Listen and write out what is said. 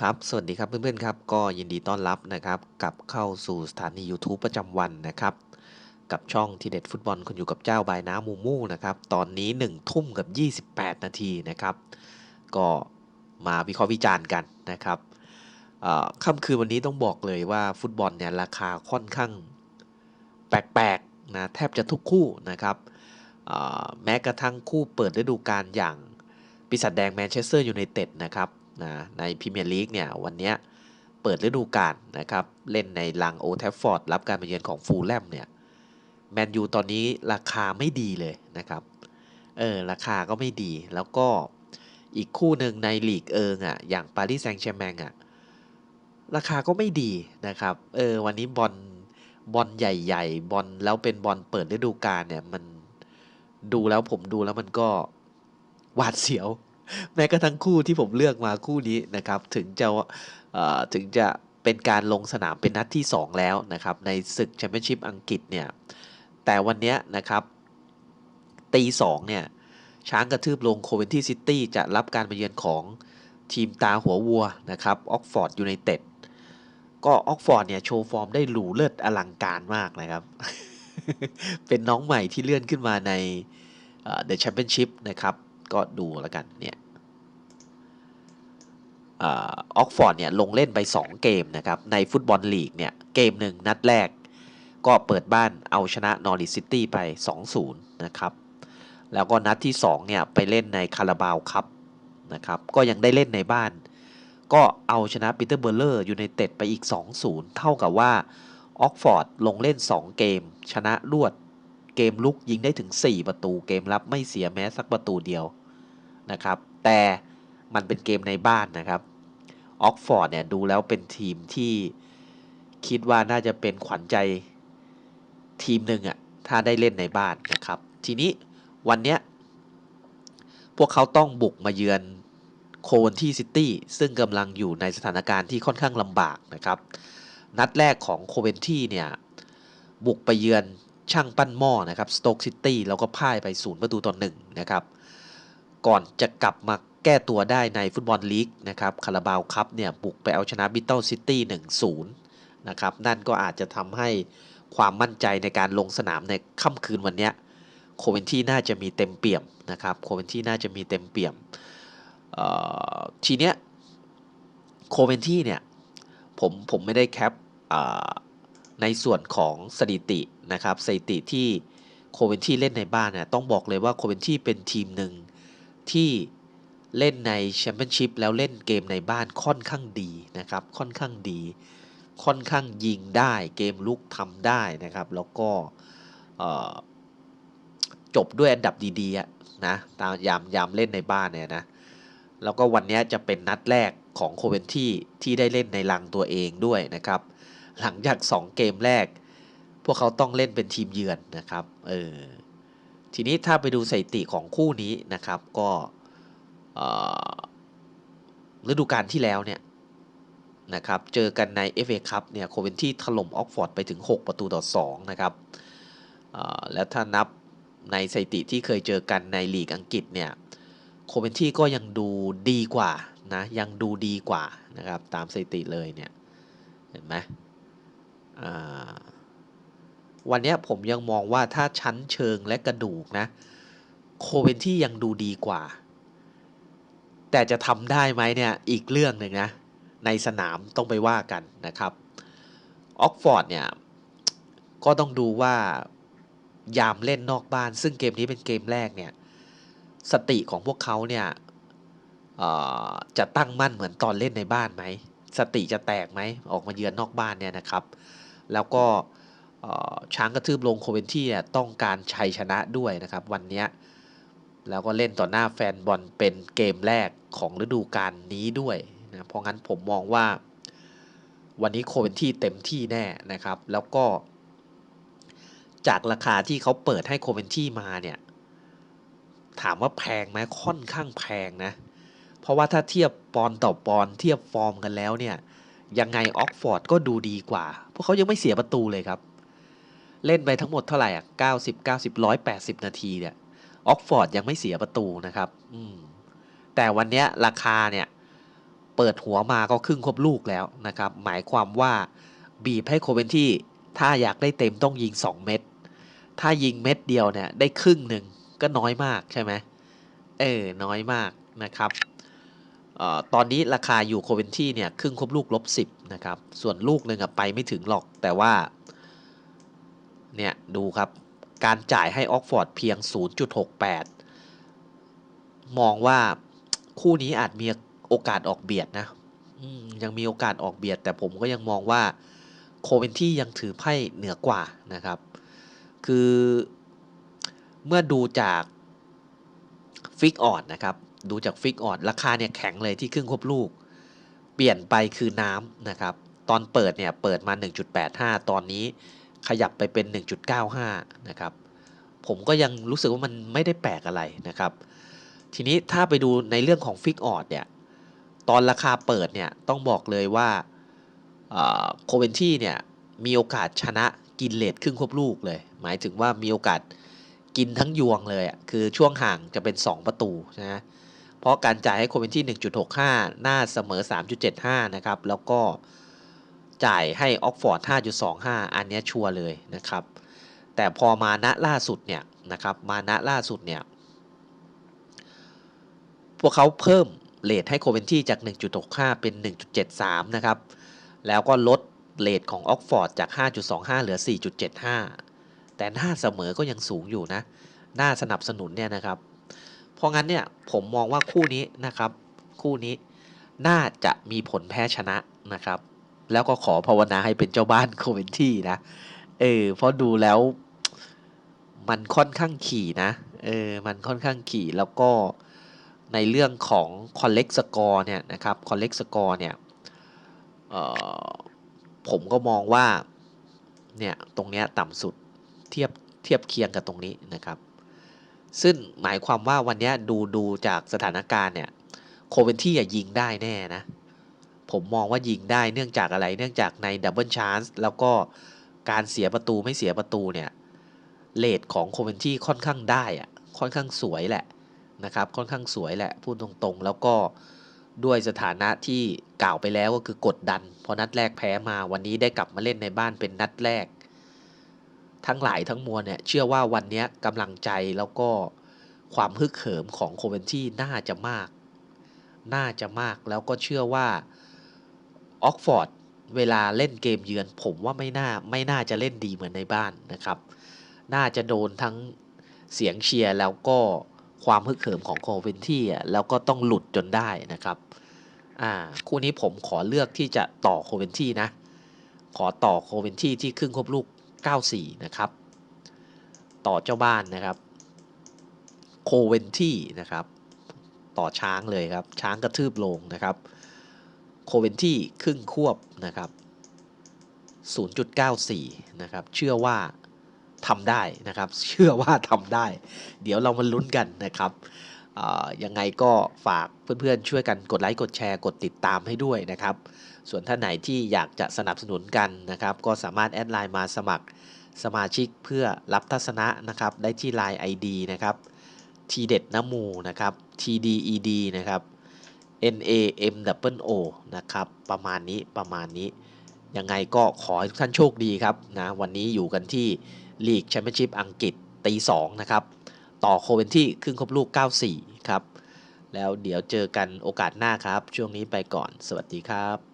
ครับ สวัสดีครับเพื่อนๆครับ ก็ยินดีต้อนรับนะครับกลับเข้าสู่สถานี YouTube ประจำวันนะครับ กับช่องทีเด็ดฟุตบอลคนอยู่กับเจ้าบายน้ำมูมูนะครับ ตอนนี้1ทุ่มกับ 28 นาทีนะครับ ก็มาวิเคราะห์วิจารณ์กันนะครับค่ำคืนวันนี้ต้องบอกเลยว่าฟุตบอลเนี่ยราคาค่อนข้างแปลกๆนะแทบจะทุกคู่นะครับแม้กระทั่งคู่เปิดฤดูกาลอย่างปีศาจแดงแมนเชสเตอร์ยูไนเต็ดนะครับ นะในพรีเมียร์ลีกเนี่ยวันนี้เปิดฤดูกาลนะครับเล่นในลังโอแทฟฟอร์ดรับการมาเยือนของฟูลแลมเนี่ยแมนยูตอนนี้ราคาไม่ดีเลยนะครับเออราคาก็ไม่ดีแล้วก็อีกคู่หนึ่งในลีกเอิงอะอย่างปารีสแซงต์แชร์แมงอะราคาก็ไม่ดีนะครับเออวันนี้บอลบอลใหญ่ๆ บอลแล้วเป็นบอลเปิดฤดูกาลเนี่ยมันดูแล้วผมดูแล้วมันก็หวาดเสียว แม้กระทั่งคู่ที่ผมเลือกมาคู่นี้นะครับ ถึงจะถึงจะเป็นการลงสนามเป็นนัดที่ 2 แล้วนะครับ ในศึกแชมเปี้ยนชิพอังกฤษเนี่ย แต่วันนี้นะครับตีสองเนี่ย ช้างกระทืบลงโคเวนที่ซิตี้จะรับการมาเยือนของทีมตาหัววัวนะครับออกฟอร์ดยูไนเต็ดก็ออกฟอร์ดเนี่ย โชว์ฟอร์มได้หรูเลิศอลังการมากนะครับ เป็นน้องใหม่ที่เลื่อนขึ้นมาในเดอะแชมเปี้ยนชิพนะครับ ก็ดูแล้วกันเนี่ยออกฟอร์ดเนี่ยลงเล่นไป 2 เกมนะครับ ในฟุตบอลลีกเนี่ยเกมหนึ่งนัดแรก ก็เปิดบ้านเอาชนะนอริซิตี้ไป 2-0 นะครับ แล้วก็นัดที่2เนี่ยไปเล่นในคาราบาวคัพนะครับ ก็ยังได้เล่นในบ้าน ก็เอาชนะปีเตอร์เบอร์เลอร์ยูไนเต็ดไปอีก 2-0 เท่ากับว่าออกฟอร์ดลงเล่น 2 เกม ชนะรวด เกมลุกยิงได้ถึง 4 ประตู เกมรับไม่เสียแม้สักประตูเดียว นะครับ แต่มันเป็นเกมในบ้านนะครับออกฟอร์ดเนี่ยดูแล้วเป็นทีมที่คิดว่าน่าจะเป็นขวัญใจทีมหนึ่งอะถ้าได้เล่นในบ้านนะครับ ทีนี้วันเนี้ยพวกเขาต้องบุกมาเยือนโคนที่ซิตี้ซึ่งกำลังอยู่ในสถานการณ์ที่ค่อนข้างลำบากนะครับ นัดแรกของโคเวนที่เนี่ย บุกไปเยือนช่างปั้นหม้อนะครับสโต๊กซิตี้แล้วก็พ่ายไปศูนย์ประตูต่อหนึ่งนะครับ ก่อนจะกลับมาแก้ตัวได้ในฟุตบอลลีกนะครับคาราบาวคัพเนี่ยบุกไปเอาชนะบิทเทิลซิตี้หนึ่งศูนย์นะครับนั่นก็อาจจะทำให้ความมั่นใจในการลงสนามในค่ำคืนวันนี้โคเวนที่น่าจะมีเต็มเปี่ยมนะครับโคเวนที่น่าจะมีเต็มเปี่ยมทีเนี้ยโคเวนที่เนี่ยผมผมไม่ได้แคปในส่วนของสถิตินะครับสถิติที่โคเวนที่เล่นในบ้านเนี่ยต้องบอกเลยว่าโคเวนที่เป็นทีมหนึ่ง ที่เล่นในแชมเปี้ยนชิพแล้วเล่นเกมในบ้านค่อนข้างดีนะครับ ค่อนข้างดี ค่อนข้างยิงได้เกมลุกทำได้นะครับ แล้วก็จบด้วยอันดับดีๆนะตามยามยามเล่นในบ้านเนี่ยนะแล้วก็วันนี้จะเป็นนัดแรกของโคเวนที่ที่ได้เล่นในลังตัวเองด้วยนะครับ หลังจาก 2 เกมแรก พวกเขาต้องเล่นเป็นทีมเยือนนะครับ เออ ทีนี้ถ้าไปดูสถิติของคู่นี้นะครับ ก็ฤดูกาลที่แล้วเนี่ยนะครับ เจอกันใน FA คัพเนี่ยโคเวนที่ถล่มออกฟอร์ดไปถึง 6 ประตูต่อ 2 นะครับแล้วถ้านับในสถิติที่เคยเจอกันในลีกอังกฤษเนี่ยโคเวนที่ก็ยังดูดีกว่านะยังดูดีกว่านะครับ ตามสถิติเลยเนี่ย เห็นไหม วันนี้ผมยังมองว่าถ้าชั้นเชิงและกระดูกนะ โคเวนที่ยังดูดีกว่า แต่จะทำได้ไหมเนี่ย อีกเรื่องหนึ่งนะ ในสนามต้องไปว่ากันนะครับออกฟอร์ดเนี่ย ก็ต้องดูว่ายามเล่นนอกบ้าน ซึ่งเกมนี้เป็นเกมแรกเนี่ย สติของพวกเขาเนี่ยจะตั้งมั่นเหมือนตอนเล่นในบ้านไหม สติจะแตกไหม ออกมาเยือนนอกบ้านเนี่ยนะครับ แล้วก็ ช้างกระทืบลงโคเวนที่ต้องการชัยชนะด้วยนะครับวันนี้แล้วก็เล่นต่อหน้าแฟนบอลเป็นเกมแรกของฤดูกาลนี้ด้วยนะเพราะงั้นผมมองว่าวันนี้โคเวนที่เต็มที่แน่นะครับ แล้วก็ จากราคาที่เขาเปิดให้โคเวนที่มาเนี่ยถามว่าแพงไหมค่อนข้างแพงนะ เพราะว่าถ้าเทียบปอนต่อปอนเทียบฟอร์มกันแล้วเนี่ยยังไงออกฟอร์ดก็ดูดีกว่า เพราะเขายังไม่เสียประตูเลยครับ เล่นไปทั้งหมดเท่าไหร่อะเก้าสิบเก้าสิบร้อยแปดสิบนาทีเนี่ยออกฟอร์ดยังไม่เสียประตูนะครับอืมแต่วันนี้ราคาเนี่ย เปิดหัวมาก็ครึ่งครบลูกแล้วนะครับ หมายความว่าบีบให้โคเวนที่ถ้าอยากได้เต็มต้องยิง 2 เม็ดถ้ายิงเม็ดเดียวเนี่ย ได้ครึ่งหนึ่งก็น้อยมากใช่ไหมเออ น้อยมากนะครับเออตอนนี้ราคาอยู่โคเวนที่เนี่ย ครึ่งครบลูกลบสิบนะครับ ส่วนลูกหนึ่งอะไปไม่ถึงหรอก แต่ว่า เนี่ยดูครับการจ่ายให้ออกฟอร์ดเพียง 0.68 มองว่าคู่นี้อาจมีโอกาสออกเบียดนะยังมีโอกาสออกเบียด แต่ผมก็ยังมองว่าโคเวนที่ยังถือไพ่เหนือกว่านะครับ คือเมื่อดูจากฟิกออดนะครับ ดูจากฟิกออดราคาเนี่ยแข็งเลยที่ครึ่งควบลูก เปลี่ยนไปคือน้ำนะครับ ตอนเปิดเนี่ยเปิดมา 1.85 ตอนนี้ ขยับไปเป็น 1.95 นะครับ ผมก็ยังรู้สึกว่ามันไม่ได้แปลกอะไรนะครับ ทีนี้ถ้าไปดูในเรื่องของฟิกออดเนี่ย ตอนราคาเปิดเนี่ยต้องบอกเลยว่าโคเวนที่เนี่ยมีโอกาสชนะกินเลทครึ่งควบลูกเลย หมายถึงว่ามีโอกาสกินทั้งยวงเลยคือช่วงห่างจะเป็น 2 ประตูนะเพราะการจ่ายให้โคเวนที่ 1.65 หน้าเสมอ 3.75 นะครับ แล้วก็ จ่ายให้ออกฟอร์ด 5.25 อันนี้ชัวร์เลยนะครับ แต่พอมาณล่าสุดเนี่ยนะครับ มาณล่าสุดเนี่ยพวกเขาเพิ่มเลทให้โคเวนที่จาก 1.65 เป็น 1.73 นะครับ แล้วก็ลดเลทของออกฟอร์ดจาก 5.25 เหลือ 4.75 แต่หน้าเสมอก็ยังสูงอยู่นะ หน้าสนับสนุนเนี่ยนะครับ เพราะงั้นเนี่ยผมมองว่าคู่นี้นะครับ คู่นี้น่าจะมีผลแพ้ชนะนะครับ แล้วก็ขอภาวนาให้เป็นเจ้าบ้านโคเวนที่นะ เออเพราะดูแล้ว มันค่อนข้างขี่นะ เออ มันค่อนข้างขี่แล้วก็ในเรื่องของ collect score เนี่ยนะครับ collect score เนี่ยออผมก็มองว่าเนี่ยตรงเนี้ยต่ำสุดเทียบเทียบเคียงกับตรงนี้นะครับ ซึ่งหมายความว่าวันนี้ดูดูจากสถานการณ์เนี่ยโคเวนที่ยิงได้แน่นะ ผมมองว่ายิงได้เนื่องจากอะไรเนื่องจากในดับเบิลชานส์แล้วก็การเสียประตูไม่เสียประตูเนี่ยเลทของโคเวนที่ค่อนข้างได้อะค่อนข้างสวยแหละนะครับค่อนข้างสวยแหละพูดตรงๆ แล้วก็ด้วยสถานะที่กล่าวไปแล้วก็คือกดดัน พอนัดแรกแพ้มาวันนี้ได้กลับมาเล่นในบ้านเป็นนัดแรก ทั้งหลายทั้งมวลเนี่ยเชื่อว่าวันนี้กำลังใจแล้วก็ความฮึกเหิมของโคเวนที่น่าจะมาก น่าจะมากแล้วก็เชื่อว่า ออกฟอร์ดเวลาเล่นเกมเยือน ผมว่าไม่น่าไม่น่าจะเล่นดีเหมือนในบ้านนะครับ น่าจะโดนทั้งเสียงเชียร์แล้วก็ความฮึกเหิมของโคเวนที่แล้วก็ต้องหลุดจนได้นะครับอ่าคู่นี้ผมขอเลือกที่จะต่อโคเวนที่นะ ขอต่อโคเวนที่ที่ครึ่งครบลูก 94 นะครับ ต่อเจ้าบ้านนะครับ โคเวนที่นะครับ ต่อช้างเลยครับ ช้างกระทืบลงนะครับ โคเวนที่ครึ่งควบนะครับ 0.94 นะครับ เชื่อว่าทำได้นะครับ เชื่อว่าทำได้ เดี๋ยวเรามาลุ้นกันนะครับยังไงก็ฝากเพื่อนๆ ช่วยกันกดไลค์กดแชร์กดติดตามให้ด้วยนะครับ ส่วนท่านไหนที่อยากจะสนับสนุนกันนะครับ ก็สามารถแอดไลน์มาสมัครสมาชิกเพื่อรับทัศนะนะครับ ได้ที่ Line ID นะครับทีเด็ดน้ำมูนะครับ TDED นะครับ NAM O นะครับ ประมาณนี้ประมาณนี้ ยังไงก็ขอให้ทุกท่านโชคดีครับนะวันนี้อยู่กันที่ลีกแชมเปี้ยนชิพอังกฤษตีสองนะครับ ต่อโคเวนที่ครึ่งครบลูก 94 ครับ แล้วเดี๋ยวเจอกันโอกาสหน้าครับ ช่วงนี้ไปก่อน สวัสดีครับ